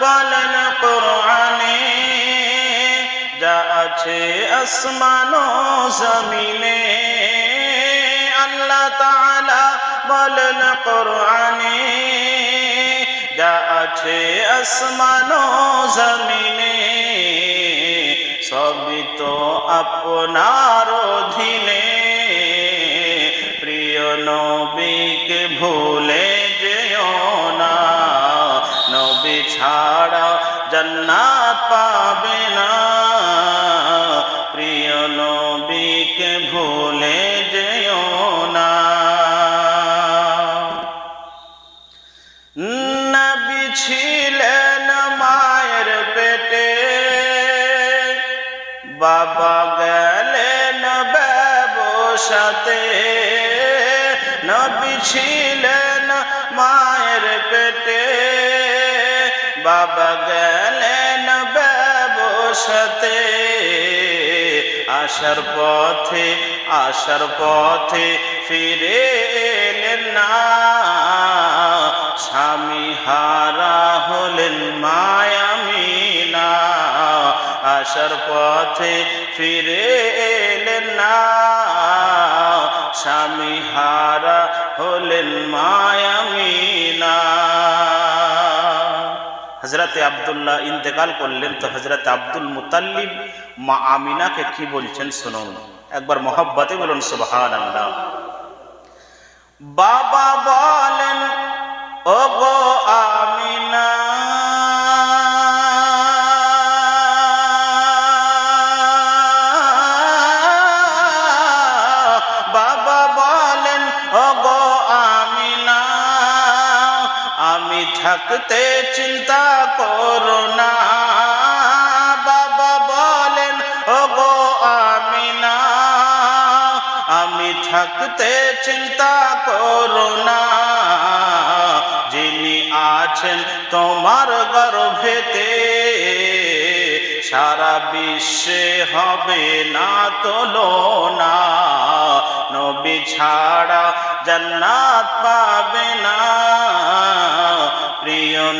বলেন কোরআনে, যা আছে আসমান জমিনে, আল্লাহ তাআলা বলেন কোরআনে, যা আছে আসমান জমিনে, সবই তো আপনার অধীনে। প্রিয় নবীকে ভুলে নবী ছাড়া জান্নাত পাবে না, প্রিয় নবীকে ভুলে যেও না। নবী মায়ের পেটে, বাবা গেলেন ব্যবসাতে। নবী ছিলেন মায়ের পেটে বাবা গেলেন ব্যবসাতে। আসার পথে আসার পথে ফিরে এলেন না। স্বামী হারা হলেন মায়ামিনা আসার পথে ফিরে এলেন না। স্বামী হারা হলেন মায়ামিনা হজরতে আবদুল্লাহ ইন্তেকাল করলেন তো হজরত আব্দুল মুতাল্লিব মা আমিনাকে কি বলছেন শুনুন। একবার মহব্বতে বলুন সুবাহান আল্লাহ বাবা বলেন ও গো আমিনা থাকতে চিন্তা করো না। বাবা বলেন ও গো আমিনা, আমি থাকতে চিন্তা করো না। যিনি আছেন তোমার গর্ভেতে, সারা বিশ্বে হবে না তোলো না নবী ছাড়া জান্নাত পাবে না।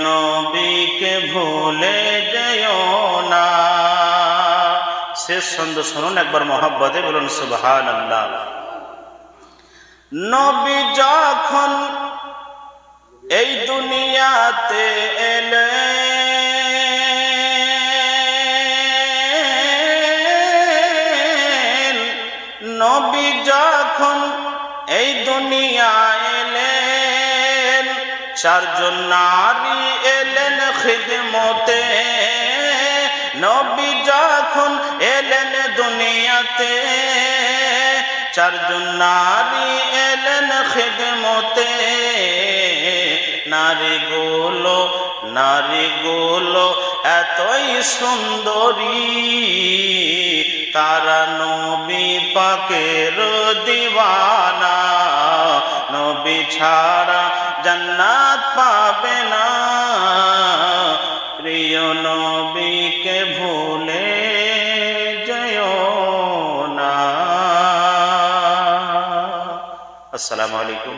নবীকে ভুলে যেও না। শেষ ছন্দ শুনুন, একবার মহাব্বতে বলুন সুবহান আল্লাহ নবী যখন এই দুনিয়াতে এলেন, নবী যখন এই দুনিয়ায় এলেন চারজন নারী এলেন খিদমতে। নবী যখন এলেন দুনিয়াতে চারজন নারী এলেন খিদমতে। নারীগুলো নারীগুলো এতই সুন্দরী, তারা নবী পাকের দিওয়ানা। নবী ছাড়া জান্নাত পাবে না। প্রিয় নবীকে ভুলে যেও না। আসসালামু আলাইকুম।